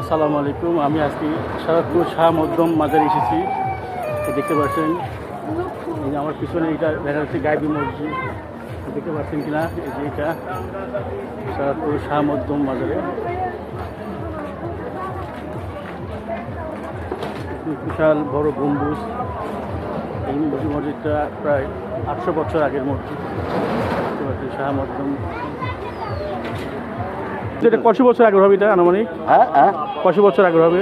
আসসালামু আলাইকুম। আমি আজকে সারাদপুর শাহ মধ্যম মাজারে এসেছি। দেখতে পাচ্ছেন আমার পিছনে এটা দেখা যাচ্ছে গাইবি মসজিদ। দেখতে পাচ্ছেন কিনা, এই যে এটা সারাদপুর শাহ মধ্যম মাজারে। বিশাল বড় গম্বুজ। এই মসজিদটা প্রায় আটশো বছর আগের মসজিদ। দেখতে পাচ্ছেন শাহ মধ্যম এটা কশো বছর আগের হবে এটা আনুমানিক? হ্যাঁ হ্যাঁ। কশো বছর আগের হবে?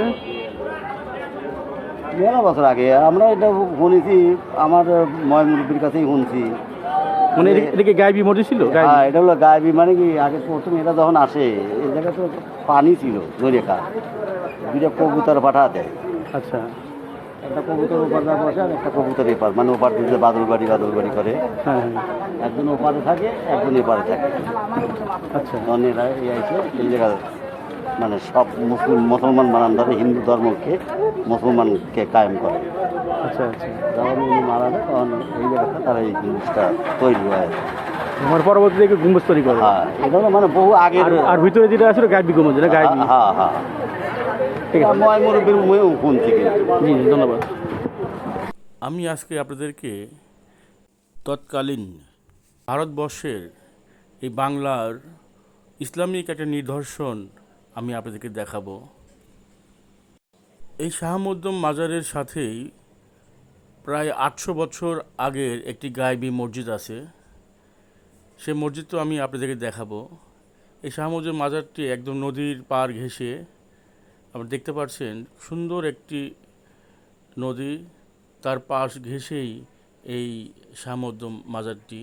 মেলা বছর আগে। আমরা এটা শুনেছি আমার ময় মুরব্বীর কাছেই শুনছি। মানে এদিকে- এদিকে গাইবি মসজিদ ছিল? হ্যাঁ এটা হলো গায়েবি মানে কি আগে প্রথম এটা যখন আসে এই জায়গায় তো পানি ছিল নরেখা দুইটা কবুতর পাঠা দেয়। আচ্ছা। একটা কবুতর ওপার যা বসে আর একটা কবুতর এপার মানে ওপার দুটো বাদল বাড়ি বাদল বাড়ি করে। হ্যাঁ একজন ওপারে থাকে একজন এপারে থাকে। আচ্ছা। এই এই মানে সব মুসলিম মুসলমান ধরে হিন্দু ধর্মকে মুসলমানকে কায়েম করে। আচ্ছা আচ্ছা। যখন উনি মারা যায় তখন এই জায়গাটা তারা এই জিনিসটা তৈরি হয়। আমার পরবর্তীতে একটু গম্বুজ তৈরি করে। হ্যাঁ এটা মানে বহু আগে আর ভিতরে যেটা আছে গাইবি গম্বুজ হ্যাঁ হ্যাঁ। ঠিক আছে। ময় মুরব্বীর মুখেও শুনছি কিন্তু জি জি ধন্যবাদ। আমি আজকে আপনাদেরকে তৎকালীন ভারতবর্ষের এই বাংলার ইসলামিক একটা নিদর্শন আমি আপনাদেরকে দেখাবো। এই শাহমুদ্দম মাজারের সাথেই প্রায় আটশো বছর আগের একটি গায়েবী মসজিদ আছে। সে মসজিদ তো আমি আপনাদেরকে দেখাবো। এই শাহমুদ্দম মাজারটি একদম নদীর পার ঘেঁষে আপনি দেখতে পাচ্ছেন সুন্দর একটি নদী তার পাশ ঘেঁষেই এই শাহমদ্দম মাজারটি।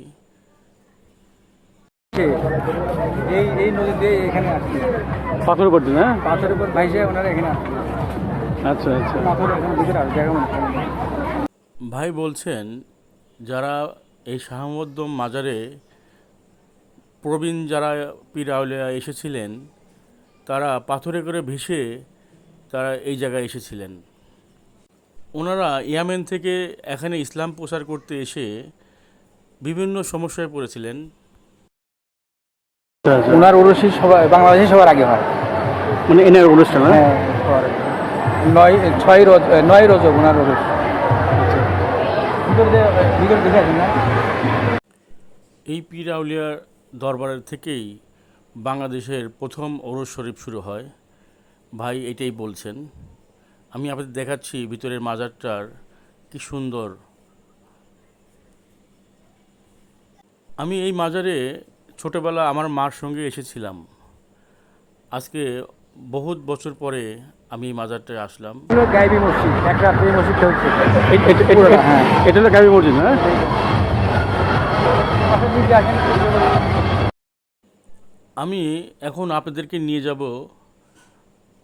এই এই নদী দিয়ে এখানে আসছে। পাথর উপর ভাইসে ওনারা এখানে আচ্ছা আচ্ছা। পাথর এখানে ভিতরে আসছে জায়গা হয়। ভাই বলছেন যারা এই শাহমদ্দম মাজারে প্রবীণ যারা পীর আউলিয়া এসেছিলেন তারা পাথরে করে ভেসে তারা এই জায়গায় এসেছিলেন। ওনারা ইয়ামেন থেকে এখানে ইসলাম প্রচার করতে এসে বিভিন্ন সমস্যায় পড়েছিলেন। ওনার উরসি সবার বাংলাদেশে সবার আগে হয়। মানে এনের অনুষ্ঠান হ্যাঁ নয় ছয় রোজ নয় রোজ ওনার উরস এই পীর আউলিয়ার দরবারের থেকেই বাংলাদেশের প্রথম ওরস শরীফ শুরু হয়। ভাই এটাই বলছেন। আমি আপনাদের দেখাচ্ছি ভিতরের মাজারটার কি সুন্দর। আমি এই মাজারে ছোটোবেলা আমার মার সঙ্গে এসেছিলাম। আজকে বহুত বছর পরে আমি এই মাজারটায় আসলাম। গাইবি মসজিদ মসজিদ হ্যাঁ। এটা হলো মসজিদ আসেন, আমি এখন আপনাদেরকে নিয়ে যাব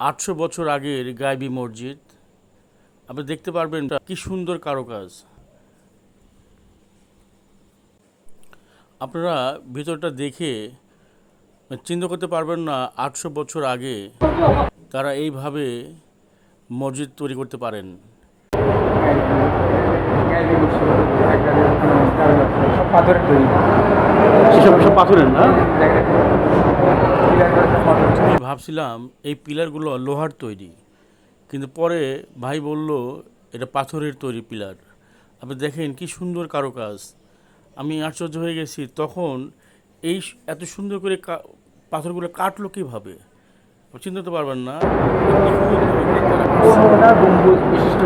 আটশো বছর আগের গায়বী মসজিদ আপনি দেখতে পারবেন কি সুন্দর কারুকাজ। আপনারা ভিতরটা দেখে চিন্তা করতে পারবেন না আটশো বছর আগে তারা এইভাবে মসজিদ তৈরি করতে পারেন। পাথরের তৈরি। এসব সব পাথরের না দেখেন, পিলারগুলো সব পাথরের। আমি ভাবছিলাম এই পিলারগুলো লোহার তৈরি। কিন্তু পরে ভাই বলল, এটা পাথরের তৈরি পিলার। আপনি দেখেন কি সুন্দর কারুকাজ। আমি আশ্চর্য হয়ে গেছি, তখন এই এত সুন্দর করে পাথরগুলো কাটলো কীভাবে? চিন্তা করতে পারবেন না। বিশিষ্ট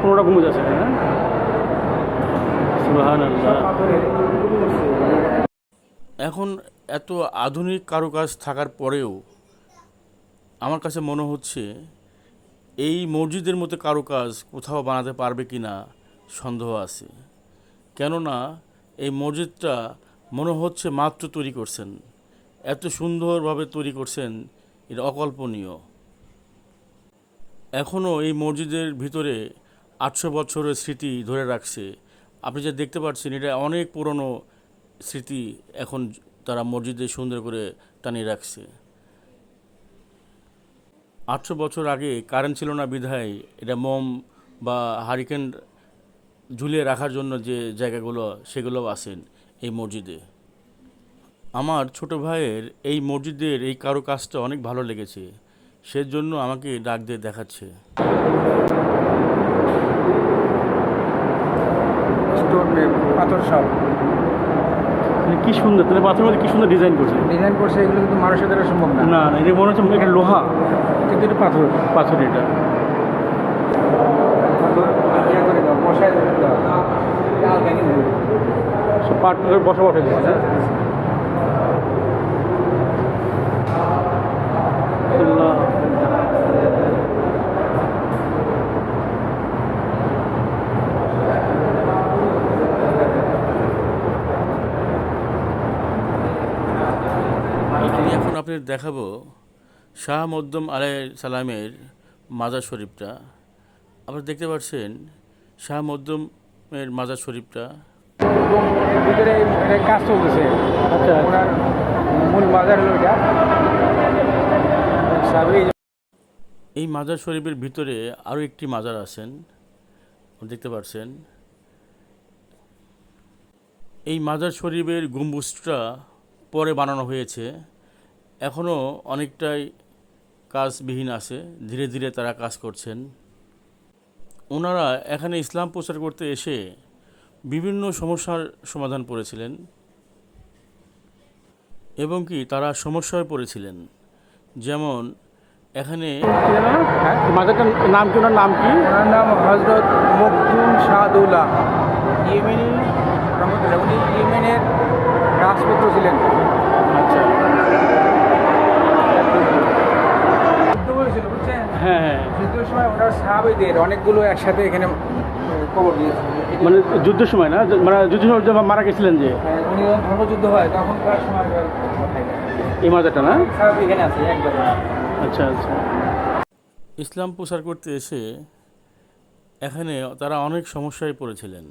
পনেরোটা গম্বুজ আছে। হ্যাঁ। এখন এত আধুনিক কারুকাজ থাকার পরেও আমার কাছে মনে হচ্ছে, এই মসজিদের মতো কারুকাজ কোথাও বানাতে পারবে কি না সন্দেহ আছে। কেননা, এই মসজিদটা মনে হচ্ছে মাত্র তৈরি করছেন। এত সুন্দরভাবে তৈরি করছেন, এটা অকল্পনীয়। এখনও এই মসজিদের ভিতরে আটশো বছরের স্মৃতি ধরে রাখছে। আপনি যা দেখতে পাচ্ছেন, এটা অনেক পুরনো স্মৃতি এখন তারা মসজিদে সুন্দর করে টানিয়ে রাখছে। আটশো বছর আগে কারেন্ট ছিল না বিধায় এটা মোম বা হারিকেন ঝুলিয়ে রাখার জন্য যে জায়গাগুলো, সেগুলো আছেন এই মসজিদে। আমার ছোট ভাইয়ের এই মসজিদের এই কারও কাজটা অনেক ভালো লেগেছে। সেজন্য আমাকে ডাক দিয়ে দেখাচ্ছে। পাথর মানে কি সুন্দর তাহলে পাথরের মধ্যে কি সুন্দর ডিজাইন করছে? ডিজাইন করছে এগুলো কিন্তু মানুষের দ্বারা সম্ভব না। না না এটা মনে হচ্ছে এটা লোহা। কিন্তু এটা পাথর। পাথর এটা। পাথর বসা বসে দিচ্ছে আমি এখন আপনাদের দেখাবো শাহ মদ্দম আলাই সালামের মাজার শরীফটা। আপনারা দেখতে পাচ্ছেন শাহ মদ্দমের মাজার শরীফটা। ভিতরে কাজ চলতেছে। আচ্ছা ওনার মূল বাজার হলো এটা। এই মাজার শরীফের ভিতরে আরও একটি মাজার আছেন। দেখতে পাচ্ছেন। এই মাজার শরীফের গম্বুজটা পরে বানানো হয়েছে। এখনও অনেকটাই কাজবিহীন আছে ধীরে ধীরে তারা কাজ করছেন। ওনারা এখানে ইসলাম প্রচার করতে এসে বিভিন্ন সমস্যার সমাধান করেছিলেন এবং কি তারা সমস্যায় পড়েছিলেন। যেমন এখানে মাজারটার নাম কি ওনার নাম কি? ওনার নাম হজরত মকদুম শাহদুল্লাহ। ইয়েমেনি রহমতুল্লাহ উনি ইয়েমেনের রাজপুত্র ছিলেন। আচ্ছা। সময় ওনার সাহাবিদের অনেকগুলো একসাথে এখানে কবর দিয়েছে মানে যুদ্ধের সময় না? মানে যুদ্ধের সময় যখন মারা গেছিলেন যে? হ্যাঁ, উনি যখন ধর্মযুদ্ধ হয় তখনকার সময় এই মাজারটা না? এখানে আছে একবার আচ্ছা আচ্ছা। ইসলাম প্রচার করতে এসে এখানে তারা অনেক সমস্যায় পড়েছিলেন।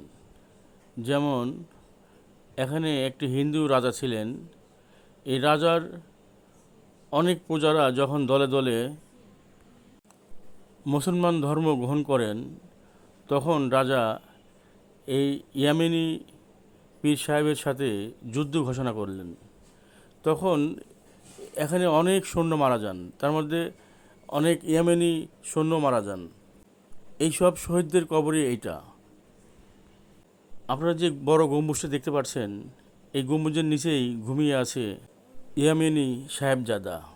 যেমন এখানে একটি হিন্দু রাজা ছিলেন। এই রাজার অনেক প্রজারা যখন দলে দলে মুসলমান ধর্ম গ্রহণ করেন, তখন রাজা এই ইয়ামিনী পীর সাহেবের সাথে যুদ্ধ ঘোষণা করলেন। তখন এখানে অনেক সৈন্য মারা যান, তার মধ্যে অনেক ইয়েমেনি সৈন্য মারা যান। এইসব শহীদদের কবরে এইটা। আপনারা যে বড় গম্বুজটা দেখতে পাচ্ছেন, এই গম্বুজের নিচেই ঘুমিয়ে আছে ইয়ামিনী সাহেবজাদা।